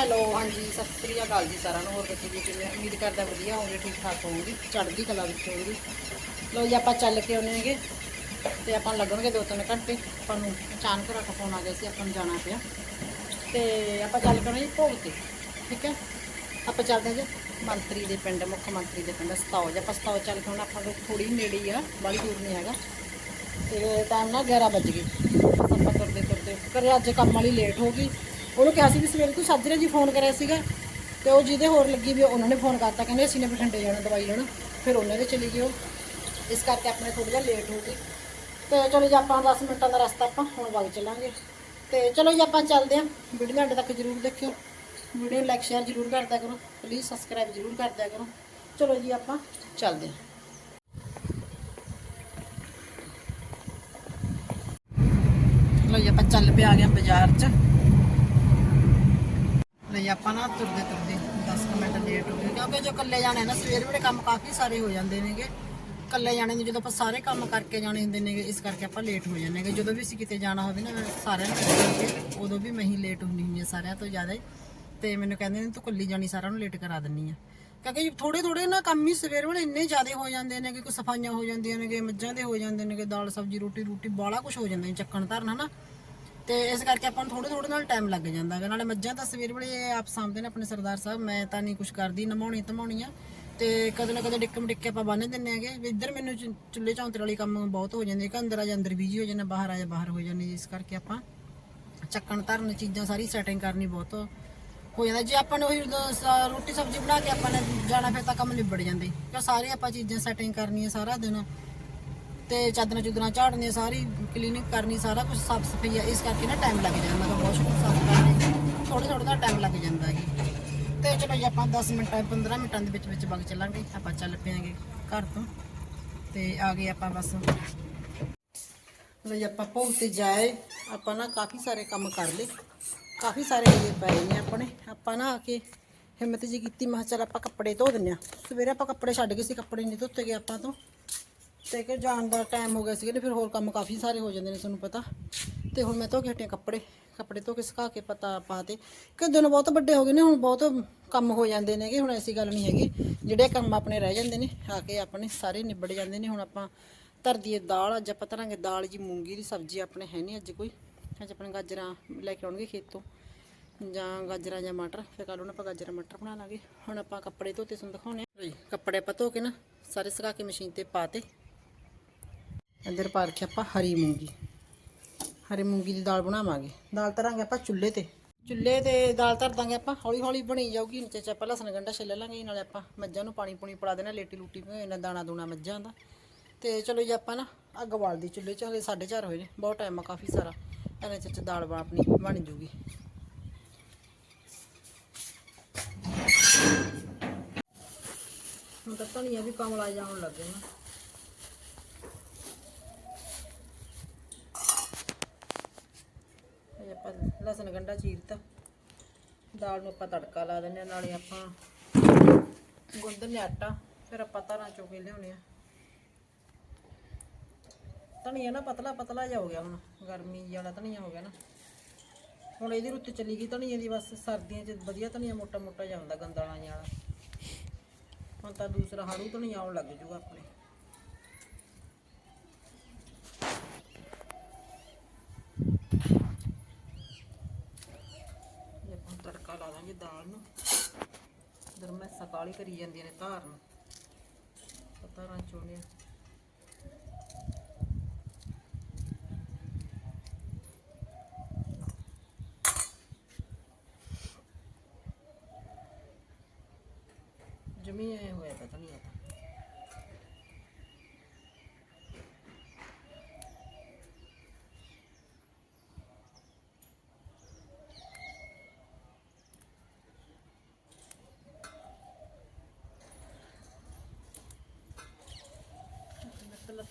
Hello, ਹਾਂਜੀ, ਸਤਿ ਸ੍ਰੀ ਅਕਾਲ ਜੀ ਸਾਰਿਆਂ ਨੂੰ, ਹੋਰ ਦੱਸੋ ਜੀ ਕਿਵੇਂ ਉਮੀਦ ਕਰਦਾ ਵਧੀਆ ਹੋਵੋਗੇ, ਠੀਕ ਠਾਕ ਹੋਵੋਗੇ, ਚੜ੍ਹਦੀ ਕਲਾ ਵਿੱਚ ਹੋਊਗੀ ਲੋ ਜੀ, ਆਪਾਂ ਚੱਲ ਕੇ ਆਉਣੇ ਹੈਗੇ, ਤੇ ਆਪਾਂ ਲੱਗਣਗੇ ਦੋ ਤਿੰਨ ਘੰਟੇ, ਆਪਾਂ ਨੂੰ ਅਚਾਨਕ ਰੱਖ ਫੋਨ ਆ ਗਿਆ ਸੀ, ਆਪਾਂ ਨੂੰ ਜਾਣਾ ਪਿਆ। ਤੇ ਆਪਾਂ ਚੱਲ ਕੇ ਕਰਨਾ ਜੀ ਭੋਗ ਤੇ, ਠੀਕ ਹੈ? ਆਪਾਂ ਚੱਲਦੇ ਹਾਂ ਜੀ ਮੰਤਰੀ ਦੇ ਪਿੰਡ, ਮੁੱਖ ਮੰਤਰੀ ਦੇ ਪਿੰਡ ਸਤਾਓ ਜੇ ਆਪਾਂ ਸਤਾਓ ਚੱਲ ਕੇ ਆਉਣਾ, ਆਪਾਂ ਨੂੰ ਥੋੜੀ ਨੇੜੇ ਹੀ ਆ ਬੜੀ ਦੂਰ ਨਹੀਂ ਹੈਗਾ। ਤੇ ਟਾਈਮ ਨਾ 11 ਵੱਜ ਗਏ। ਆਪਾਂ ਤੁਰਦੇ ਤੁਰਦੇ ਕਰੇ ਅੱਜ ਕੰਮ ਵਾਲੀ ਲੇਟ ਹੋ ਗਈ। ਉਹਨੂੰ ਕਿਹਾ ਸੀ ਵੀ ਸਵੇਰੇ ਤੂੰ ਸਾਜਰੇ ਜੀ ਫੋਨ ਕਰਿਆ ਸੀਗਾ ਤੇ ਉਹ ਜਿਹਦੇ ਹੋਰ ਲੱਗੀ ਵੀ ਉਹਨਾਂ ਨੇ ਫੋਨ ਕਰਤਾ, ਕਹਿੰਦੇ ਅਸੀਂ ਨੇ ਬਠਿੰਡੇ ਜਾਣਾ, ਦਵਾਈ ਲੈਣ। ਫਿਰ ਉਹਨਾਂ ਦੇ ਚਲੀ ਗਏ ਉਹ। ਇਸ ਕਰਕੇ ਆਪਣੇ ਥੋੜਾ ਜਿਹਾ ਲੇਟ ਹੋ ਗਈ। ਤੇ ਚਲੋ ਜੀ, ਆਪਾਂ 10 ਮਿੰਟਾਂ ਦਾ ਰਸਤਾ ਆਪਾਂ ਹੁਣ ਵਗ ਚੱਲਾਂਗੇ। ਤੇ ਚਲੋ ਜੀ, ਆਪਾਂ ਚੱਲਦੇ ਆਂ ਵੀਡੀਓ ਦੇ ਤੱਕ ਜਰੂਰ ਦੇਖਿਓ। ਵੀਡੀਓ ਲਾਈਕ ਸ਼ੇਅਰ ਜਰੂਰ ਕਰਦਿਆ ਕਰੋ। ਪਲੀਜ਼ ਸਬਸਕ੍ਰਾਈਬ ਜਰੂਰ ਕਰਦਿਆ ਕਰੋ। ਚਲੋ ਜੀ, ਆਪਾਂ ਚੱਲਦੇ ਆਂ ਲੋ ਜੀ, ਆਪਾਂ ਚੱਲ ਪਿਆ ਆ ਗਏ ਬਾਜ਼ਾਰ 'ਚ। ਲਈ ਆਪਾਂ ਨਾ ਤੁਰਦੇ ਤੁਰਦੇ 10 ਕੁ ਮਿੰਟ ਲੇਟ ਹੋ ਗਏ। ਕਿਉਂਕਿ ਜੋ ਇਕੱਲੇ ਜਾਣੇ ਨਾ, ਸਵੇਰ ਵੇਲੇ ਕੰਮ ਕਾਫੀ ਸਾਰੇ ਹੋ ਜਾਂਦੇ ਨੇਗੇ। ਇਕੱਲੇ ਜਾਣੇ ਨੂੰ ਜਦੋਂ ਆਪਾਂ ਸਾਰੇ ਕੰਮ ਕਰਕੇ ਜਾਣੇ ਹੁੰਦੇ ਨੇਗੇ, ਇਸ ਕਰਕੇ ਆਪਾਂ ਲੇਟ ਹੋ ਜਾਂਦੇ ਨੇਗੇ। ਜਦੋਂ ਵੀ ਅਸੀਂ ਕਿਤੇ ਜਾਣਾ ਹੋਵੇ ਨਾ, ਸਾਰਿਆਂ ਨੂੰ ਉਦੋਂ ਵੀ ਮੈਂ ਹੀ ਲੇਟ ਹੁੰਦੀ ਹੁੰਦੀ ਹਾਂ ਸਾਰਿਆਂ ਤੋਂ ਜ਼ਿਆਦਾ ਹੀ। ਤੇ ਮੈਨੂੰ ਕਹਿੰਦੇ ਨੇ, ਤੂੰ ਇਕੱਲੀ ਜਾਣੀ, ਸਾਰਿਆਂ ਨੂੰ ਲੇਟ ਕਰਾ ਦਿੰਨੀ ਆ। ਕਿਉਂਕਿ ਥੋੜੇ ਥੋੜੇ ਨਾ ਕੰਮ ਹੀ ਸਵੇਰ ਵੇਲੇ ਇੰਨੇ ਜ਼ਿਆਦਾ ਹੋ ਜਾਂਦੇ ਨੇ ਕਿ ਕੋਈ ਸਫਾਈਆਂ ਹੋ ਜਾਂਦੀਆਂ ਨੇਗੇ, ਮੱਝਾਂ ਦੇ ਹੋ ਜਾਂਦੇ ਨੇਗੇ, ਦਾਲ ਸਬਜ਼ੀ, ਰੋਟੀ ਰੋਟੀ ਬਾਲਾ ਕੁਝ ਹੋ ਜਾਂਦਾ ਚੱਕਣ ਧਰਨ ਹਨਾ। ਤੇ ਇਸ ਕਰਕੇ ਆਪਾਂ ਨੂੰ ਥੋੜੇ ਥੋੜੇ ਨਾਲ ਟਾਈਮ ਲੱਗ ਜਾਂਦਾ ਹੈਗਾ ਨਾਲੇ ਮੱਝਾਂ ਤਾਂ ਸਵੇਰ ਵੇਲੇ ਆਪ ਸਾਂਭਦੇ ਨੇ ਆਪਣੇ ਸਰਦਾਰ ਸਾਹਿਬ, ਮੈਂ ਤਾਂ ਨਹੀਂ ਕੁਝ ਕਰਦੀ ਨਮਾਉਣੀ ਧਮਾਉਣੀ ਆ। ਤੇ ਕਦੇ ਨਾ ਕਦੇ ਡਿੱਕਮ ਡਿੱਕੇ ਆਪਾਂ ਬੰਨ ਦਿੰਨੇ ਹੈਗੇ। ਵੀ ਇੱਧਰ ਮੈਨੂੰ ਚੁੱਲ੍ਹੇ ਚੌਂਤਰੇ ਵਾਲੀ ਕੰਮ ਬਹੁਤ ਹੋ ਜਾਂਦੇ ਕਿ ਅੰਦਰ ਆ ਜਾਂ, ਅੰਦਰ ਬਿਜ਼ੀ ਹੋ ਜਾਂਦੇ, ਬਾਹਰ ਆ ਜਾ, ਬਾਹਰ ਹੋ ਜਾਂਦੇ। ਇਸ ਕਰਕੇ ਆਪਾਂ ਚੱਕਣ ਧਰਨ ਚੀਜ਼ਾਂ ਸਾਰੀ ਸੈਟਿੰਗ ਕਰਨੀ ਬਹੁਤ ਹੋ ਜਾਂਦਾ। ਜੇ ਆਪਾਂ ਨੇ ਉਹੀ ਰੋਟੀ ਸਬਜ਼ੀ ਬਣਾ ਕੇ ਆਪਾਂ ਨੇ ਜਾਣਾ, ਫਿਰ ਤਾਂ ਕੰਮ ਨਿਬੜ ਜਾਂਦੇ। ਕਿਉਂ, ਸਾਰੇ ਆਪਾਂ ਚੀਜ਼ਾਂ ਸੈਟਿੰਗ ਕਰਨੀਆਂ ਸਾਰਾ ਦਿਨ। ਤੇ ਚਾਦਰਾਂ ਚੁਦਰਾਂ ਝਾੜਨੀਆਂ ਸਾਰੀ ਕਲੀਨਿੰਗ ਕਰਨੀ, ਸਾਰਾ ਕੁਝ ਸਾਫ਼ ਸਫ਼ਾਈ ਆ, ਇਸ ਕਰਕੇ ਨਾ ਟਾਈਮ ਲੱਗ ਜਾਂਦਾ ਮਤਲਬ ਵਾਸ਼ਰੂਮ ਸਾਫ਼ ਕਰਨੇ ਥੋੜਾ ਥੋੜਾ ਦਾ ਟਾਈਮ ਲੱਗ ਜਾਂਦਾ ਹੈ। ਤੇ ਚਲੋ ਜੀ, ਆਪਾਂ 10 ਮਿੰਟਾਂ 15 ਮਿੰਟਾਂ ਦੇ ਵਿੱਚ ਵਿੱਚ ਵਗ ਚੱਲਾਂਗੇ, ਆਪਾਂ ਚੱਲ ਪਿਆਂਗੇ ਘਰ ਤੋਂ। ਤੇ ਆ ਗਏ ਆਪਾਂ ਬਸ। ਲੋ ਆਪਾਂ ਭੋਗ ਤੇ ਜਾਏ, ਆਪਾਂ ਨਾ ਕਾਫੀ ਸਾਰੇ ਕੰਮ ਕਰ ਲਏ। ਕਾਫੀ ਸਾਰੇ ਇਹ ਪਏ ਨੇ ਆਪਣੇ। ਆਪਾਂ ਨਾ ਆ ਕੇ ਹਿੰਮਤ ਜੀ ਕੀਤੀ, ਮੈਂ ਕਿਹਾ ਚੱਲ ਆਪਾਂ ਕੱਪੜੇ ਧੋ ਦਿੰਨੇ ਆ ਸਵੇਰੇ ਆਪਾਂ ਕੱਪੜੇ ਛੱਡ ਗਏ ਸੀ, ਕੱਪੜੇ ਨਹੀਂ ਧੋਤੇ ਗਏ ਆਪਾਂ ਤੋਂ। ਤੇ ਕਿ ਜਾਣ ਦਾ ਟਾਈਮ ਹੋ ਗਿਆ ਸੀ ਤੇ ਫਿਰ ਹੋਰ ਕੰਮ ਕਾਫੀ ਸਾਰੇ ਹੋ ਜਾਂਦੇ ਨੇ ਤੁਹਾਨੂੰ ਪਤਾ। ਤੇ ਹੁਣ ਮੈਂ ਧੋ ਕੇ ਹਟਿਆ ਕੱਪੜੇ ਕੱਪੜੇ ਧੋ ਕੇ ਸੁਕਾ ਕੇ ਪਤਾ ਪਾਤੇ ਕਿ ਦਿਨ ਬਹੁਤ ਵੱਡੇ ਹੋ ਗਏ ਨੇ, ਹੁਣ ਬਹੁਤ ਕੰਮ ਹੋ ਜਾਂਦੇ ਨੇਗੇ ਹੁਣ ਐਸੀ ਗੱਲ ਨਹੀਂ ਹੈਗੀ। ਜਿਹੜੇ ਕੰਮ ਆਪਣੇ ਰਹਿ ਜਾਂਦੇ ਨੇ, ਆ ਕੇ ਆਪਣੇ ਸਾਰੇ ਨਿਬੜ ਜਾਂਦੇ ਨੇ। ਹੁਣ ਆਪਾਂ ਧਰਦੀ ਦਾਲ, ਅੱਜ ਆਪਾਂ ਧਰਾਂਗੇ ਦਾਲ ਜੀ, ਮੂੰਗੀ ਦੀ ਸਬਜ਼ੀ ਆਪਣੇ ਹੈ ਨਹੀਂ ਅੱਜ ਕੋਈ। ਅੱਜ ਆਪਣੇ ਗਾਜਰਾਂ ਲੈ ਕੇ ਆਉਣਗੇ ਖੇਤੋਂ। ਜਾਂ ਗਾਜਰਾਂ ਜਾਂ ਮਟਰ, ਫਿਰ ਕੱਲ ਨੂੰ ਆਪਾਂ ਗਾਜਰਾਂ ਮਟਰ ਬਣਾ ਲਾਂਗੇ। ਹੁਣ ਆਪਾਂ ਕੱਪੜੇ ਧੋਤੇ, ਤੁਹਾਨੂੰ ਦਿਖਾਉਣੇ ਆ ਕੱਪੜੇ ਆਪਾਂ ਧੋ ਕੇ ਨਾ, ਸਾਰੇ ਸੁਕਾ ਕੇ ਮਸ਼ੀਨ ਤੇ ਪਾਤੇ ਇੱਧਰ ਪਾ ਰੱਖਿਆ ਆਪਾਂ ਹਰੀ ਮੂੰਗੀ। ਹਰੀ ਮੂੰਗੀ ਦੀ ਦਾਲ ਬਣਾਵਾਂਗੇ। ਦਾਲ ਧਰਾਂਗੇ ਆਪਾਂ ਚੁੱਲ੍ਹੇ ਤੇ। ਚੁੱਲ੍ਹੇ ਤੇ ਦਾਲ ਧਰ ਦਾਂਗੇ ਆਪਾਂ। ਹੌਲੀ ਹੌਲੀ ਬਣੀ ਜਾਊਗੀ, ਨੀਚੇ ਚ ਆਪਾਂ ਲਸਣ ਗੰਢਾ ਛਿੱਲ ਲਾਂਗੇ, ਨਾਲੇ ਆਪਾਂ ਮੱਝਾਂ ਨੂੰ ਪਾਣੀ ਪੂਣੀ ਪੜਾ ਦੇਣਾ, ਲੇਟੀ ਲੂਟੀ ਭਿਓਏ ਨਾ, ਦਾਣਾ ਦੂਣਾ ਮੱਝਾਂ ਦਾ। ਤੇ ਚਲੋ ਜੀ ਆਪਾਂ ਨਾ ਅੱਗ ਬਾਲਦੀ ਚੁੱਲ੍ਹੇ 'ਚ, ਹਲੇ 4:30 ਹੋਏ ਨੇ, ਬਹੁਤ ਟਾਈਮ ਆ ਕਾਫੀ ਸਾਰਾ। ਇਹਨੇ ਚ ਦਾਲ ਬਣ ਆਪਣੀ ਬਣ ਜੂਗੀ। ਹੁਣ ਤਾਂ ਧਨੀਆ ਵੀ ਕਮਲਾ ਜਾਣ ਲੱਗ ਗਿਆ ਨਾ। ਆਪਾਂ ਲਸਣ ਗੰਢਾ ਚੀਰਤਾ। ਦਾਲ ਨੂੰ ਆਪਾਂ ਤੜਕਾ ਲਾ ਦਿੰਦੇ ਹਾਂ, ਨਾਲੇ ਆਪਾਂ ਗੁੰਦਨ ਆਟਾ, ਫਿਰ ਆਪਾਂ ਧਾਰਾਂ ਚੋਂ ਕੇ ਲਿਆਉਣੇ ਆ ਧਨੀਆ ਨਾ ਪਤਲਾ ਪਤਲਾ ਜਿਹਾ ਹੋ ਗਿਆ ਹੁਣ, ਗਰਮੀ ਵਾਲਾ ਧਨੀਆ ਹੋ ਗਿਆ ਨਾ। ਹੁਣ ਇਹਦੀ ਰੁੱਤ ਚੱਲੀ ਗਈ ਧਨੀਏ ਦੀ, ਬਸ ਸਰਦੀਆਂ 'ਚ ਵਧੀਆ ਧਨੀਆ ਮੋਟਾ ਮੋਟਾ ਜਿਹਾ ਹੁੰਦਾ, ਗੰਦਾਲਾਂ ਜਿਹਾ ਵਾਲਾ। ਹੁਣ ਤਾਂ ਦੂਸਰਾ ਹਾੜੂ ਧਨੀਆ ਆਉਣ ਲੱਗ ਜੂਗਾ ਆਪਣੇ ਇਹ ਆਪਾਂ ਤੜਕਾ ਲਾ ਦਾਲ ਨੂੰ। ਇਧਰ ਮੈਂ ਸਕਾਲੀ ਕਰੀ ਜਾਂਦੀਆਂ ਨੇ ਧਾਰ ਨੂੰ। ਪਤਾ ਨਾ ਚੋਣਿਆ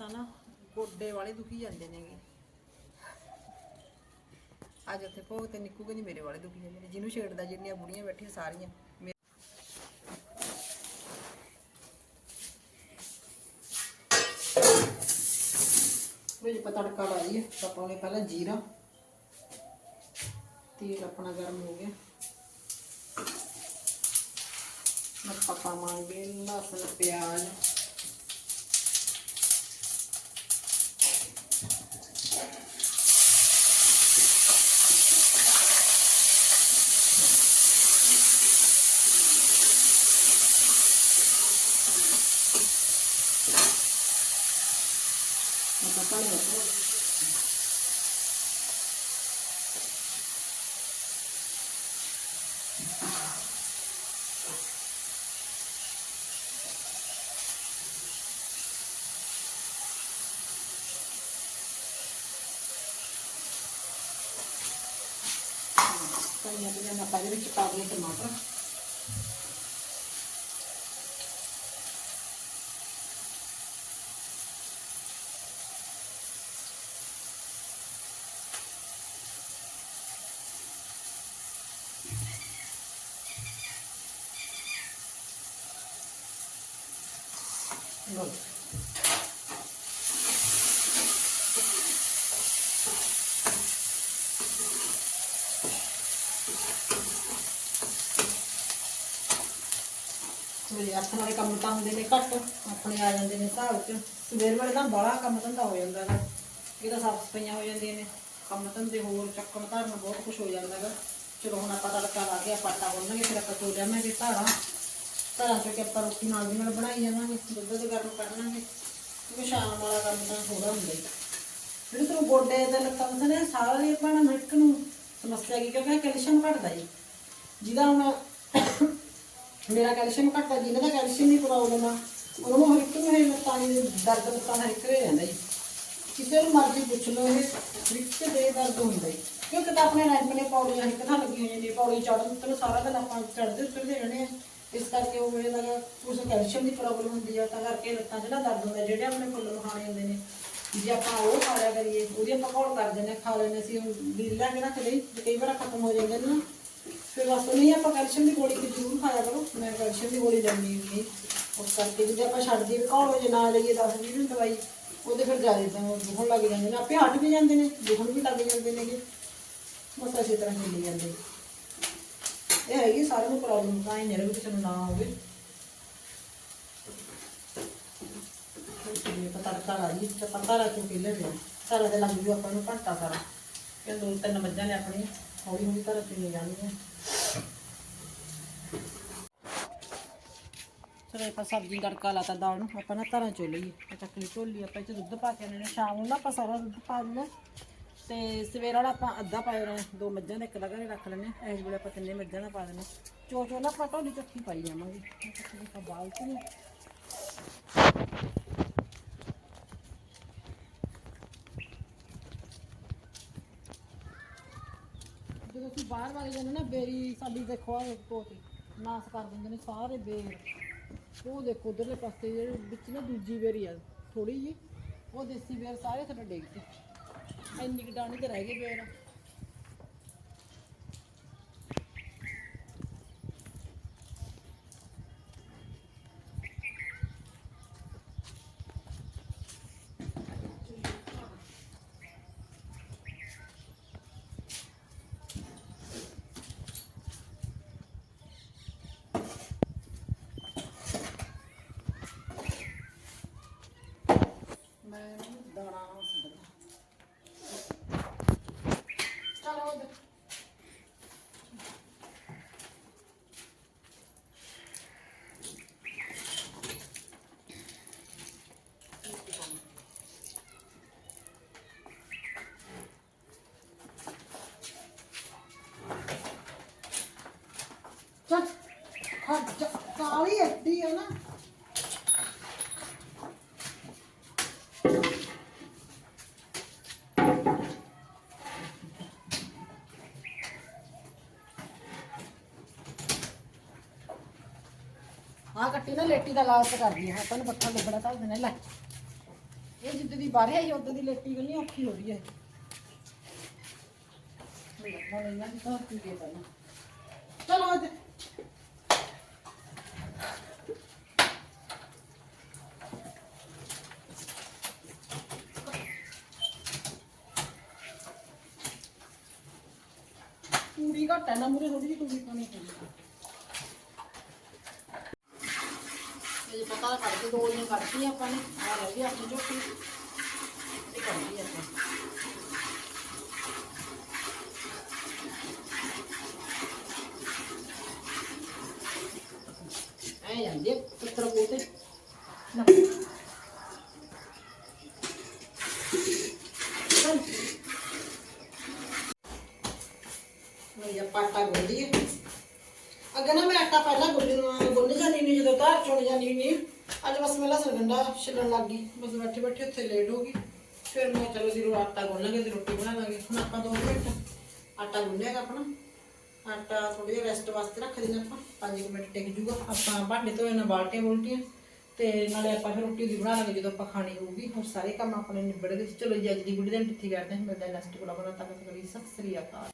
ਮੇਰੇ ਨਾ ਗੋਡੇ ਵਾਲੇ ਦੁਖੀ ਜਾਂਦੇ ਨੇਗੇ। ਅੱਜ ਉੱਥੇ ਭੋਗ ਤੇ ਨਿੱਕੂਗੇ ਨਹੀਂ ਮੇਰੇ ਵਾਲੇ ਦੁਖੀ ਜਾਂਦੇ ਨੇ। ਜਿਹਨੂੰ ਛੇੜਦਾ ਜਿੰਨੀਆਂ ਬੁੜੀਆਂ ਬੈਠੀਆਂ ਸਾਰੀਆਂ। ਵਿੱਚ ਤੜਕਾ ਲਾ ਲਈਏ। ਤਾਂ ਪਾਉਣੇ ਪਹਿਲਾਂ ਜੀਰਾ। ਤੇਲ ਆਪਣਾ ਗਰਮ ਹੋ ਗਿਆ। ਆਪਾਂ ਪਾਵਾਂਗੇ ਲਸਣ, ਪਿਆਜ਼ ਆਪਾਂ ਪਾਣੀ ਪਾਣੀ ਦੇ ਨਾਲ ਆਪਾਂ ਇਹਦੇ ਵਿੱਚ ਮੇਰੇ ਹੱਥ ਨਾਲੇ ਕੰਮ ਤਾਂ ਹੁੰਦੇ ਨੇ ਘੱਟ, ਆਪਣੇ ਆ ਜਾਂਦੇ ਨੇ ਹਿਸਾਬ 'ਚ। ਸਵੇਰ ਵੇਲੇ ਤਾਂ ਬੜਾ ਕੰਮ ਧੰਦਾ ਹੋ ਜਾਂਦਾ ਹੈਗਾ। ਇਹ ਤਾਂ ਸਾਫ਼ ਸਫਾਈਆਂ ਹੋ ਜਾਂਦੀਆਂ ਨੇ। ਕੰਮ ਧੰਦੇ ਹੋਰ ਚੱਕਣ ਧਰਨ ਬਹੁਤ ਕੁਝ ਹੋ ਜਾਂਦਾ ਹੈਗਾ। ਚਲੋ ਹੁਣ ਆਪਾਂ ਤੜਕਾ ਲਾ ਕੇ ਆਪਾਂ ਆਟਾ ਗੁੰਨਾਂਗੇ ਫਿਰ ਆਪਾਂ ਚੋ ਲਿਆਵਾਂਗੇ ਧਾਰਾਂ। ਧਾਰਾਂ ਚੋਂ ਕੇ ਆਪਾਂ ਰੋਟੀ ਨਾਲ ਦੀ ਨਾਲ ਬਣਾਈ ਜਾਵਾਂਗੇ, ਦੁੱਧ ਦੇ ਗਰਮ ਕੱਢਾਂਗੇ ਕਿਉਂਕਿ ਸ਼ਾਮ ਵਾਲਾ ਕੰਮ ਤਾਂ ਥੋੜਾ ਹੁੰਦਾ ਹੀ। ਜਿਹੜੇ ਤੁਹਾਨੂੰ ਗੋਡੇ ਦੇ ਲੱਤਾਂ ਦੇ ਨੇ ਸਾਰੇ ਆਪਣਾ ਮਿਲਕ ਨੂੰ ਸਮੱਸਿਆ ਕੀ, ਕਿਉਂਕਿ ਕੈਲਸ਼ੀਅਮ ਘਟਦਾ ਜੀ। ਜਿਹਦਾ ਹੁਣ ਮੇਰਾ ਕੈਲਸ਼ੀਅਮ ਘਟਦਾ, ਜਿਹਨਾਂ ਦਾ ਕੈਲਸ਼ੀਅਮ ਦੀ ਪ੍ਰੋਬਲਮ ਆ, ਉਹਨਾਂ ਨੂੰ ਹਰ ਇੱਕ ਨੂੰ ਇਹ ਲੱਤਾਂ ਦੀ ਦਰਦ, ਲੱਤਾਂ ਦਾ ਇੱਕ ਰਹੇ ਰਹਿੰਦਾ ਜੀ। ਕਿਸੇ ਨੂੰ ਮਰਜ਼ੀ ਪੁੱਛ ਲਓ, ਇਹ ਰਿਕਟ ਦੇ ਦਰਦ ਹੁੰਦਾ ਜੀ ਕਿਉਂਕਿ ਤਾਂ ਆਪਣੇ ਰਾਜ ਨੇ ਪੌੜੀਆਂ ਇੱਕ ਥਾਂ ਲੱਗੀਆਂ ਹੋਈਆਂ ਨੇ, ਪੌੜੀ ਚੜ੍ਹਨ ਤੇ ਸਾਰਾ ਦਿਨ ਆਪਾਂ ਚੜ੍ਹਦੇ ਉਤਰਦੇ ਰਹਿਣੇ ਆ ਇਸ ਕਰਕੇ ਉਹ ਵੇਲੇ ਦਾ ਉਸ ਕੈਲਸ਼ੀਅਮ ਦੀ ਪ੍ਰੋਬਲਮ ਹੁੰਦੀ ਆ ਤਾਂ ਕਰਕੇ ਲੱਤਾਂ 'ਚ ਨਾ ਦਰਦ ਹੁੰਦਾ ਜਿਹੜੇ ਆਪਣੇ ਫੁੱਲ ਮਖਾਣੇ ਹੁੰਦੇ ਨੇ। ਜੇ ਆਪਾਂ ਉਹ ਖਾ ਲਿਆ ਕਰੀਏ ਉਹਦੀ ਆਪਾਂ ਘੋਲ ਕਰ ਦਿੰਦੇ ਹਾਂ, ਖਾ ਲੈਂਦੇ ਸੀ ਲੀਲਾ ਕਿ ਨਾ ਕਦੇ ਕਈ ਵਾਰ ਖਤਮ ਹੋ ਜਾਂਦੇ ਨੇ ਨਾ। ਫਿਰ ਬਸ ਨਹੀਂ ਆਪਾਂ ਕੈਲਸ਼ੀਅਮ ਦੀ ਗੋਲੀ ਤੇ ਜ਼ਰੂਰ ਖਾਇਆ ਕਰੋ ਮੈਂ ਕੈਲਸ਼ੀਅਮ ਦੀ ਗੋਲੀ ਲੈਂਦੀ ਹੁੰਦੀ ਉਸ ਕਰਕੇ ਜੇ ਆਪਾਂ ਛੱਡ ਦਈਏ ਘੋਲ ਜੇ ਨਾ ਲਈਏ 10 20 ਦਿਨ ਦਵਾਈ ਉਹਦੇ ਫਿਰ ਜ਼ਿਆਦਾ ਤਾਂ ਦੁਖਣ ਲੱਗ ਜਾਂਦੇ ਨੇ। ਆਪੇ ਹਟ ਵੀ ਜਾਂਦੇ ਨੇ ਦੁਖਣ ਵੀ ਲੱਗ ਜਾਂਦੇ ਨੇਗੇ। ਬਸ ਇਸੇ ਤਰ੍ਹਾਂ ਚੱਲੀ ਜਾਂਦੇ ਇਹ ਹੈਗੀ ਸਾਰਿਆਂ ਨੂੰ ਪ੍ਰੋਬਲਮ ਤਾਂ ਹੀ ਨਹੀਂ ਵੀ ਕਿਸੇ ਨੂੰ ਨਾ ਹੋਵੇ। ਤੇ ਪਤਾ ਤੜਕਾ ਲਾ ਜੀ ਤੇ ਪਤਾ ਲਾ ਕੇ ਲੈ ਲਿਆ ਸਾਰਾ ਦੇ ਲੱਗ ਜੂ ਆਪਾਂ ਨੂੰ ਘੰਟਾ ਸਾਰਾ। ਇਹ ਦੋ ਤਿੰਨ ਮੱਝਾਂ ਨੇ ਆਪਣੀ ਹੌਲੀ ਹੌਲੀ ਘਰ ਚੁਣੀ ਜਾਣਗੀਆਂ ਚਲੋ ਆਪਾਂ ਸਬਜ਼ੀ ਤੜਕਾ ਲਾਤਾ ਦਾਲ ਨੂੰ, ਆਪਾਂ ਨਾ ਧਰਾਂ ਚੋ ਲਈਏ। ਇਹ ਝੋਲੀ ਢੋਲੀ ਆਪਾਂ ਚ ਦੁੱਧ ਪਾ ਕੇ ਆਨੇ ਨੇ, ਸ਼ਾਮ ਨੂੰ ਨਾ ਆਪਾਂ ਸਾਰਾ ਦੁੱਧ ਪਾ ਦਿੰਦੇ ਤੇ ਸਵੇਰ ਵਾਲਾ ਆਪਾਂ ਅੱਧਾ ਪਾ ਦੇਣਾ ਦੋ ਮੱਝਾਂ ਦਾ ਇੱਕ ਦਾ ਘਰੇ ਰੱਖ ਲੈਣੇ ਇਸ ਵੇਲੇ ਆਪਾਂ ਤਿੰਨੇ ਮੱਝਾਂ ਦਾ ਪਾ ਦੇਣਾ ਚੋ ਚੋ ਨਾ ਆਪਾਂ ਢੋਲੀ ਚੱਕੀ ਪਾਈ ਜਾਵਾਂਗੇ। ਆਪਾਂ ਬਾਲ ਕੇ ਜਦੋਂ ਅਸੀਂ ਬਾਹਰ ਵਗ ਜਾਂਦੇ ਨਾ, ਬੇਰੀ ਸਾਡੀ ਦੇਖੋ ਆ ਕੋਤੀ ਨਾਸ ਕਰ ਦਿੰਦੇ ਨੇ ਸਾਰੇ ਬੇਰ। ਉਹ ਦੇਖੋ ਉਧਰਲੇ ਪਾਸੇ ਜਿਹੜੇ ਵਿੱਚ ਨਾ ਦੂਜੀ ਬੇਰੀ ਆ ਥੋੜੀ ਜੀ ਉਹ ਦੇਸੀ ਬੇਰ ਸਾਰੇ ਥੱਲੇ ਡਿੱਗ ਇੰਨੀ ਕੁ ਤੇ ਰਹਿ ਗਏ ਬੇਰ ਮੈਂ ਦਾਣਾ ਚੱਲ ਖੜ ਕਾਲੀ ਐਡੀ ਹੈ ਨਾ। ਆ ਕੱਟੀ ਨਾ ਲੇਟੀ ਦਾ ਲਾਲਚ ਕਰਦੀ ਹੈ ਆਪਾਂ ਨੂੰ ਪੱਠਾ ਲੱਭੜਾ ਧਰ ਦੇਣਾ ਲੈ। ਇਹ ਜਿੱਦ ਦੀ ਬਾਹਰ ਆਈ ਉਦੋਂ ਦੀ ਲੇਟੀ ਗਲੀ ਔਖੀ ਹੋ ਰਹੀ ਹੈ ਹੁਣ ਇਹਨਾਂ ਦੀ ਤਾਂ ਕੀ ਦੇ ਪਹਿਲਾਂ। ਚਲੋ ਅੱਜ ਪੂਰੀ ਘੱਟ ਹੈ ਨਾ ਮੂਰੇ ਥੋੜੀ ਜਿਹੀ ਤੂੜੀ ਪਾਣੀ ਪੈਂਦੀ ਸਾਰਾ ਕੱਢ ਕੇ ਦੋ ਦੀਆਂ ਕੱਢਤੀਆਂ ਆਪਾਂ ਨੇ ਆ ਰਹਿ ਗਈ ਆਪਣੀ ਝੋਟੀ ਇਹ ਕੱਢੀ ਆਪਾਂ ਐ ਜਾਂਦੇ ਪੁੱਤਰ ਬੋਤੇ ਨਾ ਮੈਂ ਇਹ ਪਾਟਾ ਗੁੰਦੀ ਹੈ ਅੱਗੇ ਨਾ ਮੈਂ ਆਟਾ ਪਹਿਲਾਂ ਗੁੰਨ ਨੂੰ ਗੁੰਨ ਜਾਂਦੀ ਨਹੀਂ ਜਦੋਂ ਧਾਰ ਚੁਣ ਜਾਂਦੀ ਨਹੀਂ ਅੱਜ ਬਸ ਮੈਂ ਲਸਣ ਗੰਡਾ ਛਿੱਲਣ ਲੱਗ ਗਈ, ਬਸ ਬੈਠੇ ਬੈਠੇ ਉੱਥੇ ਲੇਟ ਹੋ ਗਈ। ਫਿਰ ਮੈਂ ਚਲੋ ਜੀ ਆਟਾ ਗੁੰਨ ਲਾਂਗੇ ਤੇ ਰੋਟੀ ਬਣਾ ਲਾਂਗੇ ਹੁਣ ਆਪਾਂ 2 ਮਿੰਟ ਆਟਾ ਗੁੰਨਿਆਗਾ ਆਪਣਾ। ਆਟਾ ਥੋੜੀ ਜਿਹੀ ਰੈਸਟ ਵਾਸਤੇ ਰੱਖ ਦੇਣਾ ਆਪਾਂ। 5 ਮਿੰਟ ਟਿਕ ਜੂਗਾ। ਆਪਾਂ ਭਾਂਡੇ ਧੋਏ ਨਾ, ਬਾਲਟੀਆਂ ਬੁਲਟੀਆਂ। ਤੇ ਨਾਲੇ ਆਪਾਂ ਫਿਰ ਰੋਟੀ ਦੀ ਬਣਾ ਲਾਂਗੇ ਜਦੋਂ ਆਪਾਂ ਖਾਣੀ ਹੋਊਗੀ। ਹੋਰ ਸਾਰੇ ਕੰਮ ਆਪਣੇ ਨਿਬੜ ਗਏ ਚਲੋ ਜੀ, ਅੱਜ ਦੀ ਵੀਡੀਓ ਦਾ ਇੱਥੇ ਕਰਦੇ ਹਾਂ। ਮਿਲਦੇ ਹਾਂ ਨੈਕਸਟ ਕੋਲ ਆਪਣਾ ਤੱਕ ਤੱਕ ਸਤਿ ਸ੍ਰੀ ਅਕਾਲ।